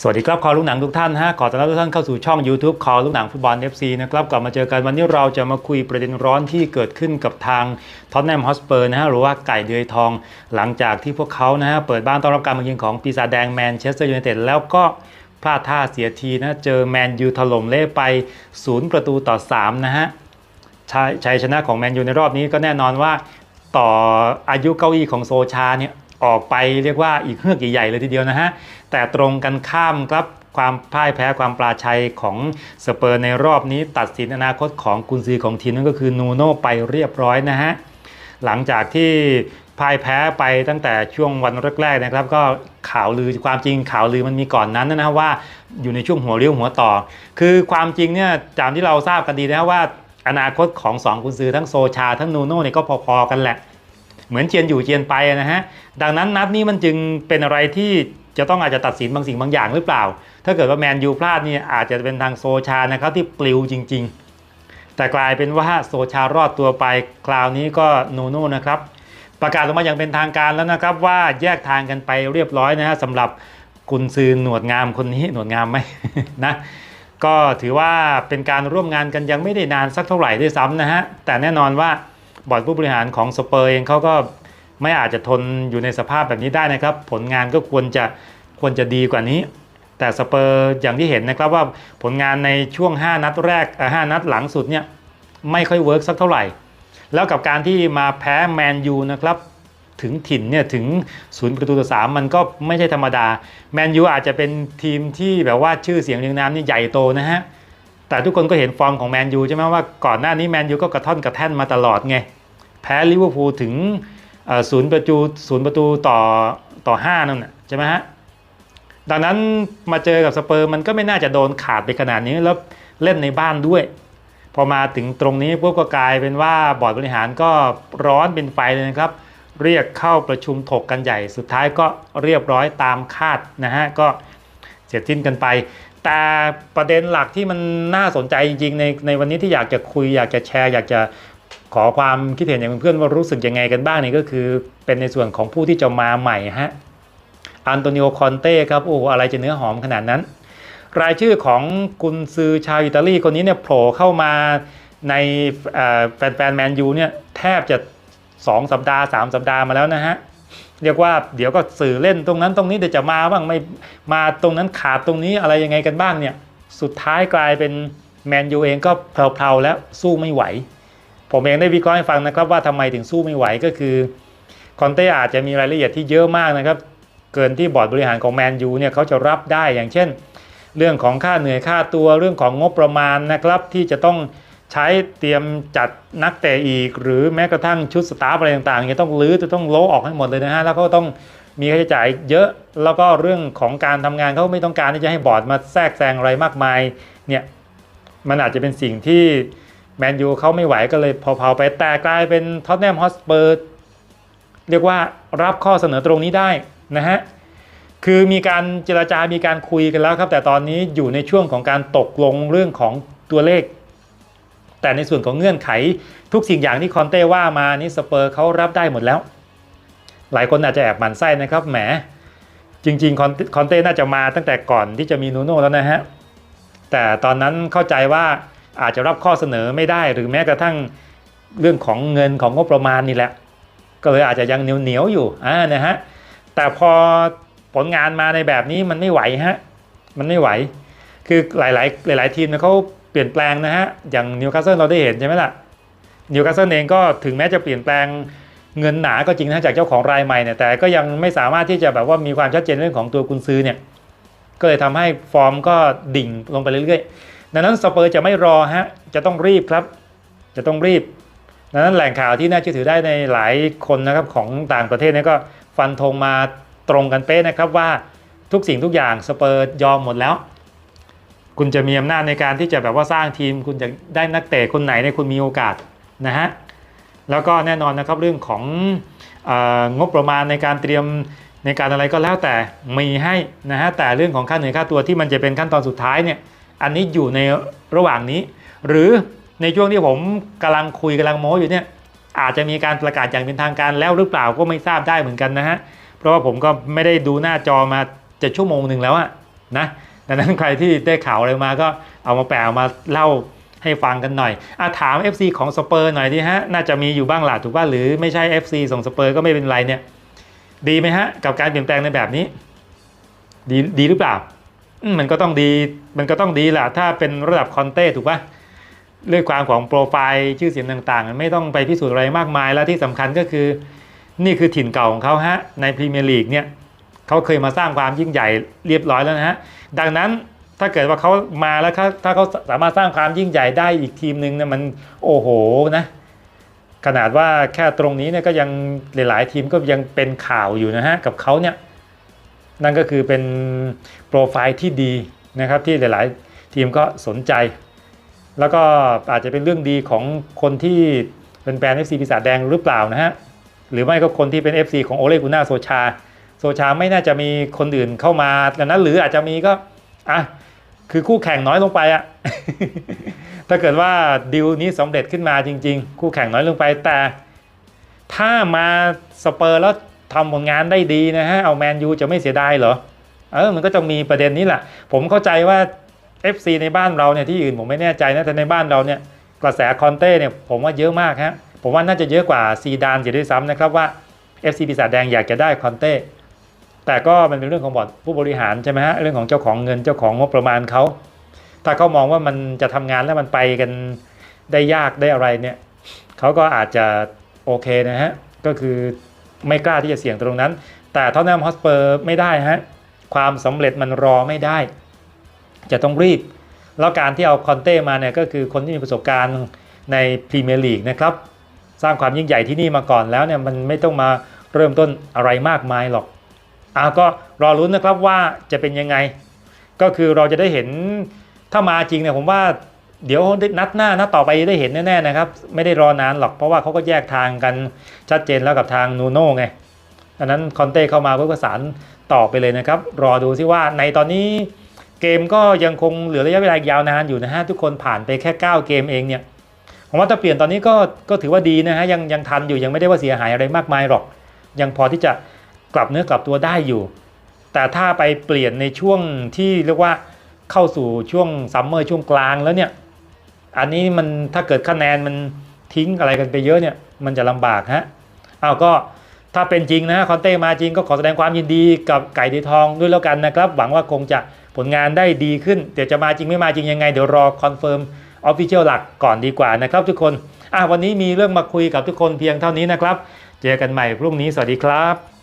สวัสดีครับคอลูกหนังทุกท่านฮะขอต้อนรับทุกท่านเข้าสู่ช่อง YouTube คอลูกหนังฟุตบอล FC นะครับกลับมาเจอกันวันนี้เราจะมาคุยประเด็นร้อนที่เกิดขึ้นกับทางท็อตแนมฮอสเปอร์นะฮะหรือว่าไก่เดือยทอง หลังจากที่พวกเขานะฮะเปิดบ้านต้อนรับการมาเยือนของปีศาจแดงแมนเชสเตอร์ยูไนเต็ดแล้วก็พลาดท่าเสียทีนะเจอแมนยูถล่มเละไป 0 ประตูต่อ 3 นะฮะชัยชนะของแมนยูในรอบนี้ก็แน่นอนว่าต่ออายุเก้าอี้ของโซชาเนี่ย ออกไปเรียกว่าอีกเฮือกใหญ่ๆเลยทีเดียวนะฮะ แต่ตรงกันข้ามครับความพ่ายแพ้ความปราชัยของสเปอร์ในรอบนี้ ตัดสินอนาคตของกุนซือของทีมนั่นก็คือนูโน่ไปเรียบร้อยนะฮะ หลังจากที่พ่ายแพ้ไปตั้งแต่ช่วงวันแรกๆนะครับ ก็ข่าวลือความจริงข่าวลือมันมีก่อนนั้นนะฮะว่าอยู่ในช่วงหัวเรียวหัวต่อ คือความจริงเนี่ยจามที่เราทราบกันดีนะว่า อนาคตของสองกุนซือทั้งโซชาทั้งนูโน่เนี่ยก็พอๆกันแหละ เหมือนเจียนอยู่เจียนไปนะฮะดังนั้นนัดนี้มันจึงเป็นอะไรที่จะต้องอาจจะตัดสินบางสิ่งบางอย่างหรือเปล่า ถ้าเกิดว่าแมนยูพลาดนี่อาจจะเป็นทางโซชานะครับที่ปลิวจริง ๆ แต่กลายเป็นว่าโซชารอดตัวไปคราวนี้ก็นูโน่นะครับ ประกาศออกมาอย่างเป็นทางการแล้วนะครับว่าแยกทางกันไปเรียบร้อยนะฮะสำหรับกุนซือหนวดงามคนนี้หนวดงามไหมนะก็ถือว่าเป็นการร่วมงานกันยังไม่ได้นานสักเท่าไหร่ด้วยซ้ำนะฮะแต่แน่นอนว่า บอร์ดผู้บริหารของสเปอร์เองเขาก็ไม่อาจจะทนอยู่ในสภาพแบบนี้ได้นะครับ ผลงานก็ควรจะควรจะดีกว่านี้ แต่สเปอร์อย่างที่เห็นนะครับว่าผลงานในช่วง 5 นัดแรกเอ่อ5นัดหลังสุดเนี่ยไม่ค่อยเวิร์กสักเท่าไหร่ แล้วกับการที่มาแพ้แมนยูนะครับถึงถิ่นเนี่ยถึงศูนย์ประตูต่อสามมันก็ไม่ใช่ธรรมดา แมนยูอาจจะเป็นทีมที่แบบว่าชื่อเสียงเรียงนามนี่ใหญ่โตนะฮะ แต่ทุกคนก็เห็นฟอร์มของแมนยูใช่ไหมว่าก่อนหน้านี้แมนยูก็กระท่อนกระแท่นมาตลอดไง แพ้ลิเวอร์พูลถึงศูนย์ประตูศูนย์ประตูต่อต่อห้านั่นนะใช่ไหมฮะ ดังนั้นมาเจอกับสเปอร์มันก็ไม่น่าจะโดนขาดไปขนาดนี้แล้วเล่นในบ้านด้วย พอมาถึงตรงนี้พวกก็กลายเป็นว่าบอร์ดบริหารก็ร้อนเป็นไฟเลยนะครับ เรียกเข้าประชุมถกกันใหญ่ สุดท้ายก็เรียบร้อยตามคาดนะฮะก็เสร็จสิ้นกันไป แต่ประเด็นหลักที่มันน่าสนใจจริงๆ ในในวันนี้ที่อยากจะคุย อยากจะแชร์ อยากจะขอความคิดเห็นอย่างเพื่อนว่ารู้สึกยังไงกันบ้างนี่ก็คือ เป็นในส่วนของผู้ที่จะมาใหม่ฮะอันโตนิโอคอนเต้ครับโอ้อะไรจะเนื้อหอมขนาดนั้น รายชื่อของกุนซือชาวอิตาลีคนนี้เนี่ยโผล่เข้ามาในเอ่อแฟนแมนยูเนี่ยแทบจะ 2 สัปดาห์ 3 สัปดาห์มาแล้วนะฮะ เรียกว่าเดี๋ยวก็สื่อเล่นตรงนั้นตรงนี้เดี๋ยวจะมาบ้างไม่มาตรงนั้นขาดตรงนี้อะไรยังไงกันบ้างเนี่ยสุดท้ายกลายเป็นแมนยูเองก็เพลาๆแล้วสู้ไม่ไหว ผมเองได้วิเคราะห์ให้ฟังนะครับว่าทำไมถึงสู้ไม่ไหวก็คือคอนเต้อาจจะมีรายละเอียดที่เยอะมากนะครับเกินที่บอร์ดบริหารของแมนยูเนี่ยเขาจะรับได้อย่างเช่น เรื่องของค่าเหนื่อยค่าตัวเรื่องของงบประมาณนะครับที่จะต้อง ใช้เตรียมจัดนักเตะอีก หรือแม้กระทั่งชุดสตาฟอะไรต่างๆเนี่ยต้องรื้อจะต้องโลออกให้หมดเลยนะฮะแล้วก็ต้องมีค่าใช้จ่ายเยอะแล้วก็เรื่องของการทำงานเขาไม่ต้องการที่จะให้บอร์ดมาแทรกแซงอะไรมากมายเนี่ยมันอาจจะเป็นสิ่งที่แมนยูเขาไม่ไหวก็เลยเผาๆไปแต่กลายเป็นท็อตแนมฮอสเปอร์เรียกว่ารับข้อเสนอตรงนี้ได้นะฮะคือมีการเจราจามีการคุยกันแล้วครับ แต่ตอนนี้อยู่ในช่วงของการตกลงเรื่องของตัวเลข แต่ในส่วนของเงื่อนไขทุกสิ่งอย่างที่คอนเต้ว่ามานี่สเปอร์เขารับได้หมดแล้ว หลายคนอาจจะแอบหมั่นไส้นะครับแหมจริงๆคอนเต้น่าจะมาตั้งแต่ก่อนที่จะมีนูโน่แล้วนะฮะแต่ตอนนั้นเข้าใจว่าอาจจะรับข้อเสนอไม่ได้ หรือแม้กระทั่งเรื่องของเงินของงบประมาณนี่แหละ ก็เลยอาจจะยังเหนียวๆอยู่อ่านะฮะแต่พอผลงานมาในแบบนี้มันไม่ไหวฮะมันไม่ไหว คือหลายๆหลาย ๆ ทีมเขา เปลี่ยนแปลงนะฮะ อย่างนิวคาสเซิลเราได้เห็นใช่ไหมล่ะ นิวคาสเซิลเองก็ถึงแม้จะเปลี่ยนแปลงเงินหนาก็จริงนะจากเจ้าของรายใหม่เนี่ยแต่ก็ยังไม่สามารถที่จะแบบว่ามีความชัดเจนเรื่องของตัวกุนซือเนี่ยก็เลยทำให้ฟอร์มก็ดิ่งลงไปเรื่อยๆดังนั้นสเปอร์จะไม่รอฮะจะต้องรีบครับจะต้องรีบดังนั้นแหล่งข่าวที่น่าเชื่อถือได้ในหลายคนนะครับของต่างประเทศเนี่ยก็ฟันธงมาตรงกันเป๊ะนะครับว่าทุกสิ่งทุกอย่างสเปอร์ยอมหมดแล้ว คุณจะมีอำนาจในการที่จะแบบว่าสร้างทีม คุณจะได้นักเตะคนไหนเนี่ยคุณมีโอกาสนะฮะแล้วก็แน่นอนนะครับเรื่องขององบประมาณในการเตรียมในการอะไรก็แล้วแต่มีให้นะฮะแต่เรื่องของค่าเหนื่อยค่าตัวที่มันจะเป็นขั้นตอนสุดท้ายเนี่ยอันนี้อยู่ในระหว่างนี้ หรือในช่วงที่ผมกำลังคุยกำลังโม้อยู่เนี่ยอาจจะมีการประกาศอย่างเป็นทางการแล้วหรือเปล่าก็ไม่ทราบได้เหมือนกันนะฮะเพราะว่าผมก็ไม่ได้ดูหน้าจอมาจะชั่วโมงหนึ่งแล้วอะนะ ดังนั้นใครที่ได้ข่าวอะไรมาก็เอามาแปลมาเล่าให้ฟังกันหน่อยอะถาม FC ของสเปอร์หน่อยดิฮะ น่าจะมีอยู่บ้างหละถูกป่ะหรือไม่ใช่ FC ส่งสเปอร์ก็ไม่เป็นไรเนี่ย ดีไหมฮะ กับการเปลี่ยนแปลงในแบบนี้ ดีดีหรือเปล่า มันก็ต้องดี มันก็ต้องดีแหละถ้าเป็นระดับคอนเต้ถูกป่ะเรื่องความของโปรไฟล์ชื่อเสียงต่างๆ ไม่ต้องไปพิสูจน์อะไรมากมายแล้วที่สำคัญก็คือ นี่คือถิ่นเก่าของเขาฮะในพรีเมียร์ลีกเนี่ย เขาเคยมาสร้างความยิ่งใหญ่เรียบร้อยแล้วนะฮะดังนั้นถ้าเกิดว่าเขามาแล้วเขาถ้าเขาสามารถสร้างความยิ่งใหญ่ได้อีกทีมหนึ่งเนี่ยมันโอ้โหนะขนาดว่าแค่ตรงนี้เนี่ยก็ยังหลาย ๆ ทีมก็ยังเป็นข่าวอยู่นะฮะกับเขาเนี่ยนั่นก็คือเป็นโปรไฟล์ที่ดีนะครับที่หลาย ๆ ทีมก็สนใจ แล้วก็อาจจะเป็นเรื่องดีของคนที่เป็นแฟน FC ปีศาจแดงหรือเปล่านะฮะหรือไม่ก็คนที่เป็น FC ของโอเลกุน่าโซชา ซชาไม่น่าจะมีคนอื่นเข้ามาดังนั้นหรืออาจจะมีก็อะคือคู่แข่งน้อยลงไปอะถ้าเกิดว่าดิวนี้สำเร็จขึ้นมาจริง ๆ คู่แข่งน้อยลงไปแต่ ถ้ามาสเปอร์แล้วทำผลงานได้ดีนะฮะเอาแมนยูจะไม่เสียดายเหรอเออมันก็จะมีประเด็นนี้แหละผมเข้าใจว่า FC ในบ้านเราเนี่ยที่อื่นผมไม่แน่ใจนะแต่ในบ้านเราเนี่ยกระแสคอนเต้เนี่ยผมว่าเยอะมากฮะผมว่าน่าจะเยอะกว่าซีดานเสียด้วยซ้ำนะครับว่า FC ปีศาจแดงอยากจะได้คอนเต้ แต่ก็มันเป็นเรื่องของบอร์ดผู้บริหารใช่ไหมฮะเรื่องของเจ้าของเงินเจ้าของงบประมาณเขาถ้าเขามองว่ามันจะทำงานแล้วมันไปกันได้ยากได้อะไรเนี่ยเขาก็อาจจะโอเคนะฮะก็คือไม่กล้าที่จะเสี่ยงตรงนั้น แต่ท็อตแนฮอสเปอร์ไม่ได้ฮะความสำเร็จมันรอไม่ได้ จะต้องรีบ แล้วการที่เอาคอนเต้มาเนี่ยก็คือคนที่มีประสบการณ์ในพรีเมียร์ลีกนะครับ สร้างความยิ่งใหญ่ที่นี่มาก่อนแล้วเนี่ยมันไม่ต้องมาเริ่มต้นอะไรมากมายหรอก อาก็รอรุ้นนะครับว่าจะเป็นยังไง ก็คือเราจะได้เห็นถ้ามาจริงเนี่ยผมว่าเดี๋ยวนัดหน้านัดต่อไปได้เห็นแน่ๆนะครับ ไม่ได้รอนานหรอกเพราะว่าเขาก็แยกทางกันชัดเจนแล้วกับทางนูโน่ไงดังนั้นคอนเต้เข้ามาเพื่อประสานต่อไปเลยนะครับ รอดูซิว่าในตอนนี้เกมก็ยังคงเหลือระยะเวลายาวนานอยู่นะฮะทุกคนผ่านไปแค่ 9 เกมเองเนี่ยผมว่าถ้าเปลี่ยนตอนนี้ก็ก็ถือว่าดีนะฮะยังยังทันอยู่ยังไม่ได้ว่าเสียหายอะไรมากมายหรอก ยังพอที่จะ กลับเนื้อกลับตัวได้อยู่ แต่ถ้าไปเปลี่ยนในช่วงที่เรียกว่าเข้าสู่ช่วงซัมเมอร์ช่วงกลางแล้วเนี่ย อันนี้มันถ้าเกิดคะแนนมันทิ้งอะไรกันไปเยอะเนี่ยมันจะลำบากฮะเอาก็ถ้าเป็นจริงนะคอนเต้มาจริงก็ขอแสดงความยินดีกับไก่ดีทองด้วยแล้วกันนะครับ หวังว่าคงจะผลงานได้ดีขึ้น เดี๋ยวจะมาจริงไม่มาจริงยังไง เดี๋ยวรอคอนเฟิร์มออฟฟิเชียลหลักก่อนดีกว่านะครับทุกคนอะวันนี้มีเรื่องมาคุยกับทุกคนเพียงเท่านี้นะครับ เจอกันใหม่พรุ่งนี้สวัสดีครับ